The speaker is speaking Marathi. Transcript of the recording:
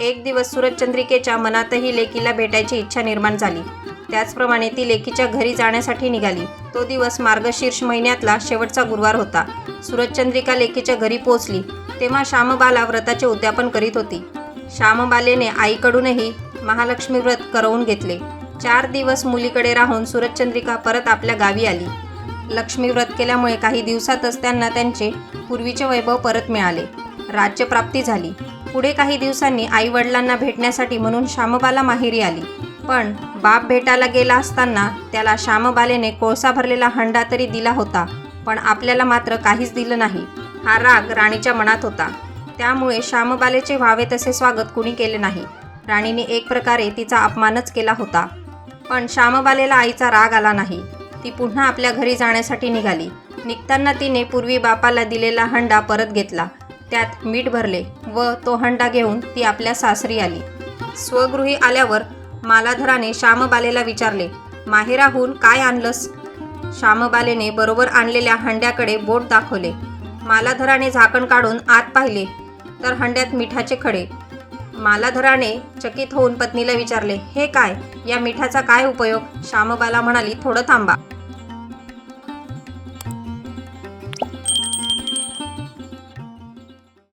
एक दिवस सूरजचंद्रिकेच्या मनातही लेकीला भेटायची इच्छा निर्माण झाली. त्याचप्रमाणे ती लेकीच्या घरी जाण्यासाठी निघाली. तो दिवस मार्गशीर्ष महिन्यातला शेवटचा गुरुवार होता. सूरजचंद्रिका लेकीच्या घरी पोहोचली. तेव्हा श्यामबाला व्रताचे उद्यापन करीत होती. श्यामबालेने आईकडूनही महालक्ष्मी व्रत करवून घेतले. चार दिवस मुलीकडे राहून सूरजचंद्रिका परत आपल्या गावी आली. लक्ष्मी व्रत केल्यामुळे काही दिवसातच त्यांना त्यांचे पूर्वीचे वैभव परत मिळाले. राज्यप्राप्ती झाली. पुढे काही दिवसांनी आई वडिलांना भेटण्यासाठी म्हणून श्यामबाला माहेरी आली. पण बाप भेटायला गेला असताना त्याला श्यामबालेने कोळसा भरलेला हंडा तरी दिला होता पण आपल्याला मात्र काहीच दिलं नाही. हा राग राणीच्या मनात होता. त्यामुळे श्यामबालेचे व्हावे तसे स्वागत कुणी केले नाही. राणीने एक प्रकारे तिचा अपमानच केला होता. पण श्यामबालेला आईचा राग आला नाही. ती पुन्हा आपल्या घरी जाण्यासाठी निघाली. निघताना तिने पूर्वी बापाला दिलेला हंडा परत घेतला. त्यात मीठ भरले व तो हंडा घेऊन ती आपल्या सासरी आली. स्वगृही आल्यावर मालाधराने श्यामबालेला विचारले माहेराहून काय आणलंस? श्यामबालेने बरोबर आणलेल्या हंड्याकडे बोट दाखवले. मालाधराने झाकण काढून आत पाहिले तर हंड्यात मिठाचे खडे. मालाधराने चकित होऊन पत्नीला विचारले हे काय? या मिठाचा काय उपयोग? श्यामबाला म्हणाली थोडं थांबा.